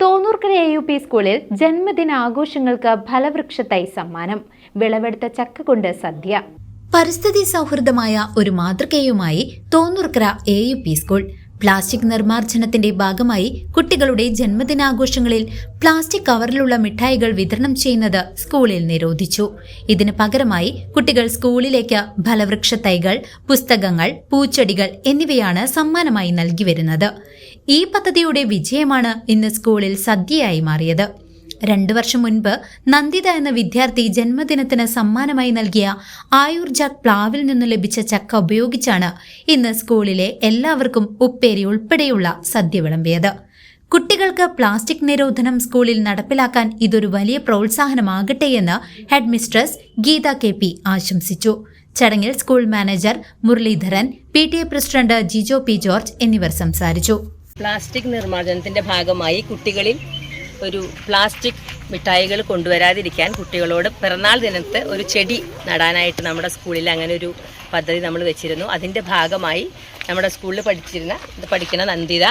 Thonnurkara A U P സ്കൂളിൽ ജന്മദിനാഘോഷങ്ങൾക്ക് ഫലവൃക്ഷത്തൈ സമ്മാനം. വിളവെടുത്ത ചക്ക കൊണ്ട് സദ്യ. പരിസ്ഥിതി സൗഹൃദമായ ഒരു മാതൃകയുമായി Thonnurkara A U P school plastic നിർമ്മാർജനത്തിന്റെ ഭാഗമായി കുട്ടികളുടെ ജന്മദിനാഘോഷങ്ങളിൽ പ്ലാസ്റ്റിക് കവറിലുള്ള മിഠായികൾ വിതരണം ചെയ്യുന്നത് സ്കൂളിൽ നിരോധിച്ചു. ഇതിന് പകരമായി കുട്ടികൾ സ്കൂളിലേക്ക് ഫലവൃക്ഷ തൈകൾ പുസ്തകങ്ങൾ പൂച്ചെടികൾ എന്നിവയാണ് സമ്മാനമായി നൽകി വരുന്നത്. ഈ പദ്ധതിയുടെ വിജയമാണ് ഇന്ന് സ്കൂളിൽ സദ്യയായി മാറിയത്. രണ്ടു വർഷം മുൻപ് നന്ദിത എന്ന വിദ്യാർത്ഥി ജന്മദിനത്തിന് സമ്മാനമായി നൽകിയ ആയുർജാത് പ്ലാവിൽ നിന്ന് ലഭിച്ച ചക്ക ഉപയോഗിച്ചാണ് ഇന്ന് സ്കൂളിലെ എല്ലാവർക്കും ഉപ്പേരി ഉൾപ്പെടെയുള്ള സദ്യ വിളമ്പിയത്. കുട്ടികൾക്ക് പ്ലാസ്റ്റിക് നിരോധനം സ്കൂളിൽ നടപ്പിലാക്കാൻ ഇതൊരു വലിയ പ്രോത്സാഹനമാകട്ടെയെന്ന് head mistress Geetha K P ആശംസിച്ചു. ചടങ്ങിൽ school manager Muraleedharan P T A president Jijo P George എന്നിവർ സംസാരിച്ചു. പ്ലാസ്റ്റിക് നിർമ്മാർജനത്തിന്റെ ഭാഗമായി കുട്ടികളിൽ ഒരു പ്ലാസ്റ്റിക് മിഠായികൾ കൊണ്ടുവരാതിരിക്കാൻ കുട്ടികളോട് പിറന്നാൾ ദിനത്ത് ഒരു ചെടി നടാനായിട്ട് നമ്മുടെ സ്കൂളിൽ അങ്ങനെ ഒരു പദ്ധതി നമ്മൾ വെച്ചിരുന്നു. അതിന്റെ ഭാഗമായി നമ്മുടെ സ്കൂളിൽ പഠിച്ചിരുന്ന പഠിക്കുന്ന നന്ദിത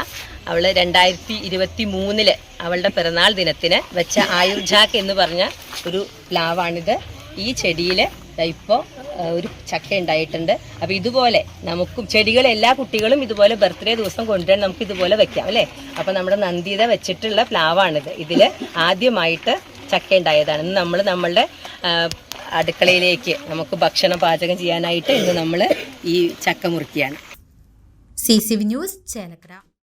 അവൾ രണ്ടായിരത്തി ഇരുപത്തി മൂന്നിൽ അവളുടെ പിറന്നാൾ ദിനത്തിന് വെച്ച ആയുർജാക്ക് എന്ന് പറഞ്ഞ ഒരു പ്ലാവാണിത്. ഈ ചെടിയിൽ ഇപ്പോൾ ഒരു ചക്ക ഉണ്ടായിട്ടുണ്ട്. അപ്പോൾ ഇതുപോലെ നമുക്കും ചെടികൾ എല്ലാ കുട്ടികളും ഇതുപോലെ ബർത്ത്ഡേ ദിവസം കൊണ്ടുവരാൻ നമുക്ക് ഇതുപോലെ വെക്കാം അല്ലേ? അപ്പോൾ നമ്മുടെ നന്ദിത വെച്ചിട്ടുള്ള പ്ലാവാണിത്. ഇതിൽ ആദ്യമായിട്ട് ചക്ക ഉണ്ടായതാണ്. ഇന്ന് നമ്മൾ നമ്മളുടെ അടുക്കളയിലേക്ക് നമുക്ക് ഭക്ഷണം പാചകം ചെയ്യാനായിട്ട് ഇന്ന് നമ്മൾ ഈ ചക്ക മുറുക്കിയാണ് സി സി ന്യൂസ് ചേലക്കര.